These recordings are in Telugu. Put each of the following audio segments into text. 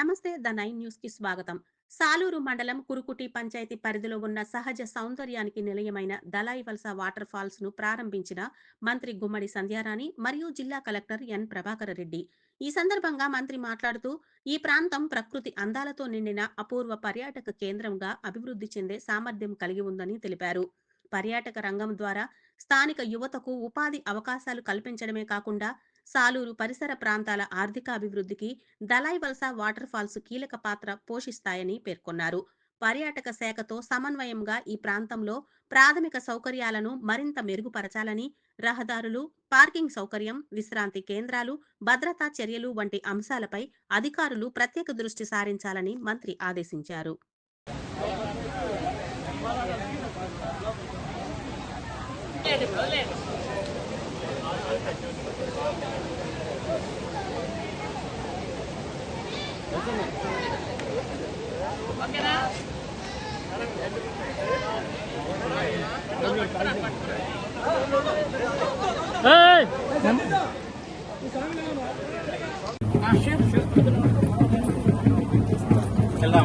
నమస్తే ద నైన్ న్యూస్కి స్వాగతం. సాలూరు మండలం కురుకుటి పంచాయతీ పరిధిలో ఉన్న సహజ సౌందర్యానికి నిలయమైన దళాయి వలస వాటర్ ఫాల్స్ను ప్రారంభించిన మంత్రి గుమ్మడి సంధ్యారాణి మరియు జిల్లా కలెక్టర్ ఎన్ ప్రభాకర రెడ్డి. ఈ సందర్భంగా మంత్రి మాట్లాడుతూ ఈ ప్రాంతం ప్రకృతి అందాలతో నిండిన అపూర్వ పర్యాటక కేంద్రంగా అభివృద్ధి చెందే సామర్థ్యం కలిగి ఉందని తెలిపారు. పర్యాటక రంగం ద్వారా స్థానిక యువతకు ఉపాధి అవకాశాలు కల్పించడమే కాకుండా సాలూరు పరిసర ప్రాంతాల ఆర్థిక అభివృద్ధికి దళాయి వలస వాటర్ ఫాల్స్ కీలక పాత్ర పోషిస్తాయని పేర్కొన్నారు. పర్యాటక శాఖతో సమన్వయంగా ఈ ప్రాంతంలో ప్రాథమిక సౌకర్యాలను మరింత మెరుగుపరచాలని రహదారులు పార్కింగ్ సౌకర్యం విశ్రాంతి కేంద్రాలు భద్రతా చర్యలు వంటి అంశాలపై అధికారులు ప్రత్యేక దృష్టి సారించాలని మంత్రి ఆదేశించారు.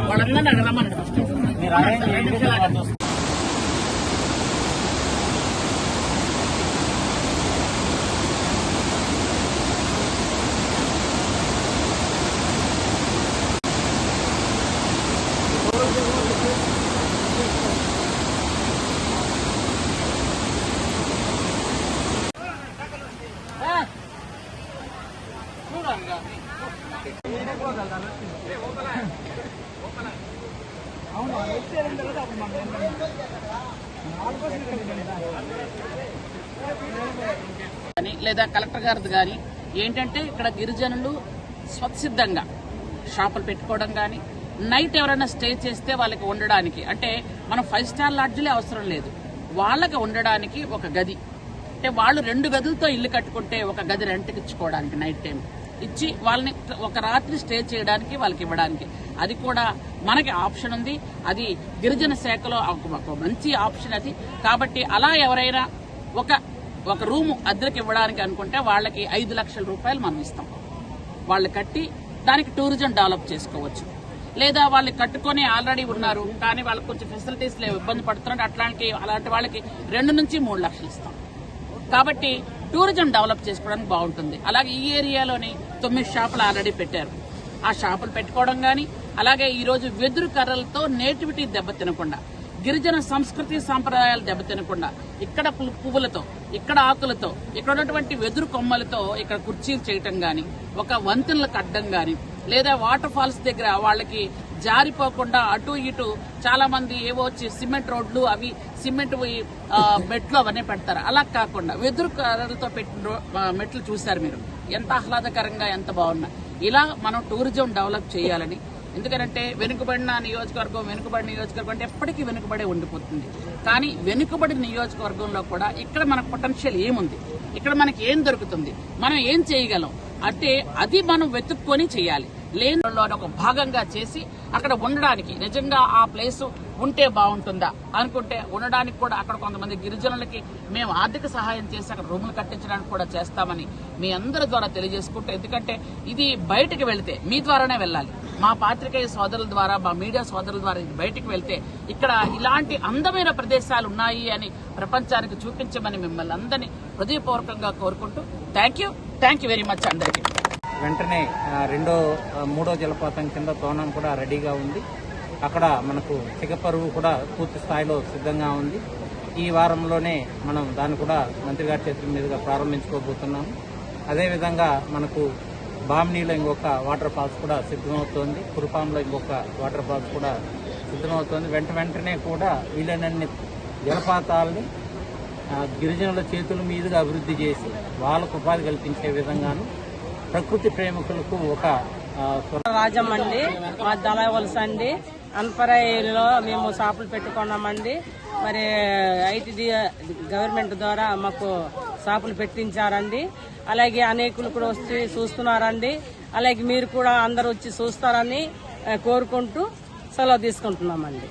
వాళ్ళందరినీ అక్కడ రమ్మనండి ఫస్ట్ మీరు తర్వాత కానీ లేదా కలెక్టర్ గారిది కానీ ఏంటంటే ఇక్కడ గిరిజనులు స్వచ్ఛసిద్ధంగా షాపులు పెట్టుకోవడం కానీ నైట్ ఎవరైనా స్టే చేస్తే వాళ్ళకి ఉండడానికి అంటే మనం ఫైవ్ స్టార్ లాడ్జ్లే అవసరం లేదు. వాళ్ళకి ఉండడానికి ఒక గది. అంటే వాళ్ళు రెండు గదులతో ఇల్లు కట్టుకుంటే ఒక గది రెంట్కి ఇచ్చుకోవడానికి నైట్ టైం. ఇచ్చి వాళ్ళని ఒక రాత్రి స్టే చేయడానికి వాళ్ళకి ఇవ్వడానికి. అది కూడా మనకి ఆప్షన్ ఉంది. అది గిరిజన శాఖలో ఒక మంచి ఆప్షన్ అది. కాబట్టి అలా ఎవరైనా ఒక ఒక రూము అద్దెకి ఇవ్వడానికి అనుకుంటే వాళ్ళకి ఐదు లక్షల రూపాయలు మనం ఇస్తాం. వాళ్ళు కట్టి దానికి టూరిజం డెవలప్ చేసుకోవచ్చు. లేదా వాళ్ళు కట్టుకొని ఆల్రెడీ ఉన్నారు కానీ వాళ్ళకి కొంచెం ఫెసిలిటీస్ లేవు ఇబ్బంది పడుతున్నారు అట్లాంటి అలాంటి వాళ్ళకి రెండు నుంచి మూడు లక్షలు ఇస్తాం. కాబట్టి టూరిజం డెవలప్ చేసుకోవడానికి బాగుంటుంది. అలాగే ఈ ఏరియాలోని తొమ్మిది షాపులు ఆల్రెడీ పెట్టారు. ఆ షాపులు పెట్టుకోవడం కానీ అలాగే ఈరోజు వెదురు కర్రలతో నేటివిటీ దెబ్బతినకుండా గిరిజన సంస్కృతి సాంప్రదాయాలు దెబ్బతినకుండా ఇక్కడ పువ్వులతో ఇక్కడ ఆకులతో ఇక్కడ ఉన్నటువంటి వెదురు కొమ్మలతో ఇక్కడ కుర్చీలు చేయటం కానీ ఒక వంతెనలు కట్టడం కానీ లేదా వాటర్ ఫాల్స్ దగ్గర వాళ్ళకి జారిపోకుండా అటు ఇటు చాలా మంది ఏవో వచ్చి సిమెంట్ రోడ్లు అవి సిమెంట్ మెట్లు అవన్నీ పెడతారు. అలా కాకుండా వెదురు కర్రలతో పెట్టిన మెట్లు చూశారు మీరు. ఎంత ఆహ్లాదకరంగా ఎంత బాగున్నా. ఇలా మనం టూరిజం డెవలప్ చేయాలని. ఎందుకంటే వెనుకబడిన నియోజకవర్గం వెనుకబడిన నియోజకవర్గం అంటే ఎప్పటికీ వెనుకబడే ఉండిపోతుంది. కానీ వెనుకబడిన నియోజకవర్గంలో కూడా ఇక్కడ మనకు పొటెన్షియల్ ఏముంది? ఇక్కడ మనకి ఏం దొరుకుతుంది? మనం ఏం చేయగలం? అంటే అది మనం వెతుక్కొని చేయాలి. లేనిలో ఒక భాగంగా చేసి అక్కడ ఉండడానికి నిజంగా ఆ ప్లేస్ ఉంటే బాగుంటుందా అనుకుంటే ఉండడానికి కూడా అక్కడ కొంతమంది గిరిజనులకి మేము ఆర్థిక సహాయం చేసి అక్కడ రూములు కట్టించడానికి కూడా చేస్తామని మీ అందరి ద్వారా తెలియజేసుకుంటే ఎందుకంటే ఇది బయటికి వెళితే మీ ద్వారానే వెళ్ళాలి. మా పాత్రికేయ సోదరుల ద్వారా మా మీడియా సోదరుల ద్వారా ఇది బయటికి వెళ్తే ఇక్కడ ఇలాంటి అందమైన ప్రదేశాలు ఉన్నాయి అని ప్రపంచానికి చూపించమని మిమ్మల్ని అందరినీ హృదయపూర్వకంగా కోరుకుంటూ thank you thank you very much అందరికీ. వెంటనే రెండో మూడో జలపాతం కింద తోనం కూడా రెడీగా ఉంది. అక్కడ మనకు చిగపరువు కూడా పూర్తి స్థాయిలో సిద్ధంగా ఉంది. ఈ వారంలోనే మనం దాన్ని కూడా మంత్రి గారి చేతుల మీదుగా ప్రారంభించుకోబోతున్నాము. అదేవిధంగా మనకు బామ్నీలో ఇంకొక వాటర్ ఫాల్స్ కూడా సిద్ధమవుతోంది. కురుపాంలో ఇంకొక వాటర్ ఫాల్స్ కూడా సిద్ధమవుతోంది. వెంట వెంటనే కూడా వీలైనన్ని జలపాతాలని గిరిజనుల చేతుల మీదుగా అభివృద్ధి చేసి వాళ్ళకు ఉపాధి కల్పించే విధంగాను ప్రకృతి ప్రేమికులకు ఒక ఆ, రాజం అండి. మా దళాయి వలస అండి. అన్పరాయిలో మేము షాపులు పెట్టుకున్నామండి. మరి ఐటీ గవర్నమెంట్ ద్వారా మాకు షాపులు పెట్టించారండి. అలాగే అనేకులు కూడా వచ్చి చూస్తున్నారండి. అలాగే మీరు కూడా అందరూ వచ్చి చూస్తారని కోరుకుంటూ సెలవు తీసుకుంటున్నామండి.